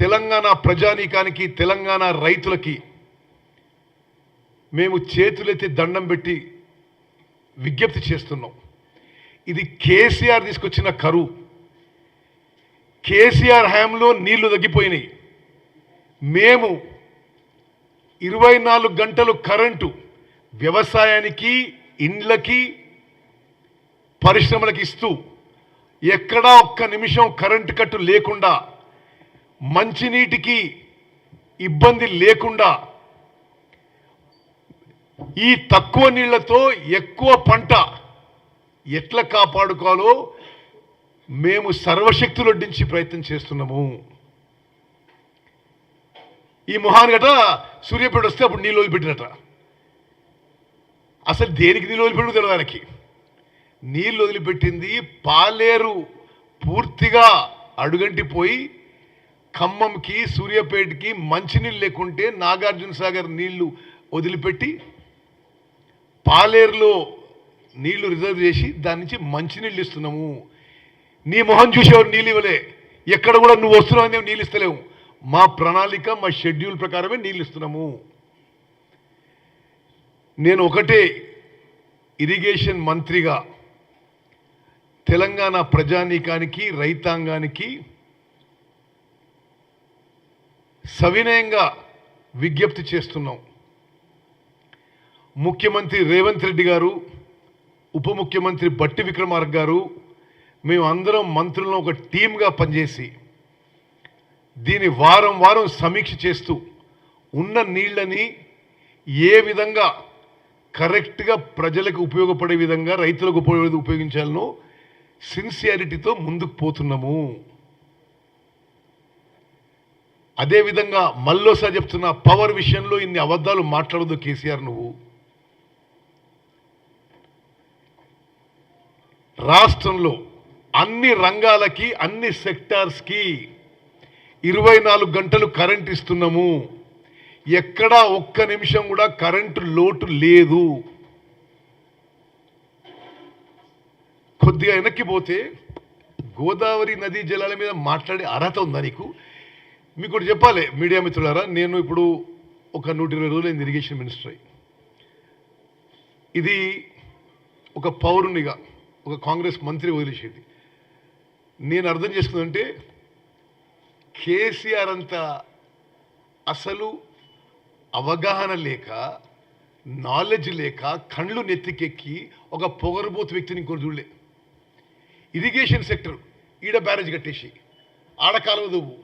తెలంగాణ ప్రజానీకానికి తెలంగాణ రైతులకి మేము చేతులెత్తి దండం పెట్టి విజ్ఞప్తి చేస్తున్నాం. ఇది కేసీఆర్ తీసుకొచ్చిన కరువు. కేసీఆర్ హయాంలో నీళ్ళు తగ్గిపోయినాయి. మేము ఇరవై నాలుగు గంటలు కరెంటు వ్యవసాయానికి ఇండ్లకి పరిశ్రమలకు ఇస్తూ ఎక్కడా ఒక్క నిమిషం కరెంటు కట్టు లేకుండా మంచినీటికి ఇబ్బంది లేకుండా ఈ తక్కువ నీళ్ళతో ఎక్కువ పంట ఎట్లా కాపాడుకోవాలో మేము సర్వశక్తులొడ్డించి ప్రయత్నం చేస్తున్నాము. ఈ మొహాన్ గట సూర్యపేట వస్తే అప్పుడు నీళ్ళు వదిలిపెట్టినట. అసలు దేనికి నీళ్ళు వదిలిపెట్టు తెలియదు నీళ్ళు వదిలిపెట్టింది పాలేరు పూర్తిగా అడుగంటిపోయి ఖమ్మంకి సూర్యాపేటకి మంచినీళ్ళు లేకుంటే నాగార్జున సాగర్ నీళ్ళు వదిలిపెట్టి పాలేరులో నీళ్ళు రిజర్వ్ చేసి దాని నుంచి మంచినీళ్ళు ఇస్తున్నాము. నీ మొహం చూసేవారు నీళ్ళు ఇవ్వలే. ఎక్కడ కూడా నువ్వు వస్తున్నావు అనేవి నీళ్ళు ఇస్తలేము మా ప్రణాళిక మా షెడ్యూల్ ప్రకారమే నీళ్ళు ఇస్తున్నాము. నేను ఒకటే ఇరిగేషన్ మంత్రిగా తెలంగాణ ప్రజానీకానికి రైతాంగానికి సవినయంగా విజ్ఞప్తి చేస్తున్నాం. ముఖ్యమంత్రి రేవంత్ రెడ్డి గారు ఉప ముఖ్యమంత్రి బట్టి విక్రమార్క గారు మేము అందరం మంత్రులను ఒక టీమ్గా పనిచేసి దీని వారం వారం సమీక్ష చేస్తూ ఉన్న నీళ్ళని ఏ విధంగా కరెక్ట్గా ప్రజలకు ఉపయోగపడే విధంగా రైతులకు ఉపయోగ ఉపయోగించాలనో సిన్సియారిటీతో ముందుకు పోతున్నాము. అదేవిధంగా మళ్ళోసారి చెప్తున్న పవర్ విషయంలో ఇన్ని అబద్ధాలు మాట్లాడదు కేసీఆర్ నువ్వు. రాష్ట్రంలో అన్ని రంగాలకి అన్ని సెక్టార్స్కి ఇరవై నాలుగు గంటలు కరెంట్ ఇస్తున్నాము. ఎక్కడా ఒక్క నిమిషం కూడా కరెంటు లోటు లేదు. కొద్దిగా వెనక్కి పోతే గోదావరి నదీ జలాల మీద మాట్లాడే అర్హత ఉందా నీకు? మీకు ఒకటి చెప్పాలి మీడియా మిత్రులారా నేను ఇప్పుడు ఒక నూట ఇరవై రోజులు ఇరిగేషన్ మినిస్టర్. అయ్యి ఇది ఒక పౌరునిగా ఒక కాంగ్రెస్ మంత్రి వదిలేసేది. నేను అర్థం చేసుకుందంటే కేసీఆర్ అంత అసలు అవగాహన లేక నాలెడ్జ్ లేక కళ్ళు నెత్తికెక్కి ఒక పొగరబోతు వ్యక్తిని ఇంకోటి చూడలే. ఇరిగేషన్ సెక్టర్ ఈడ బ్యారేజ్ కట్టేసి ఆడ కాలువ దువ్వు.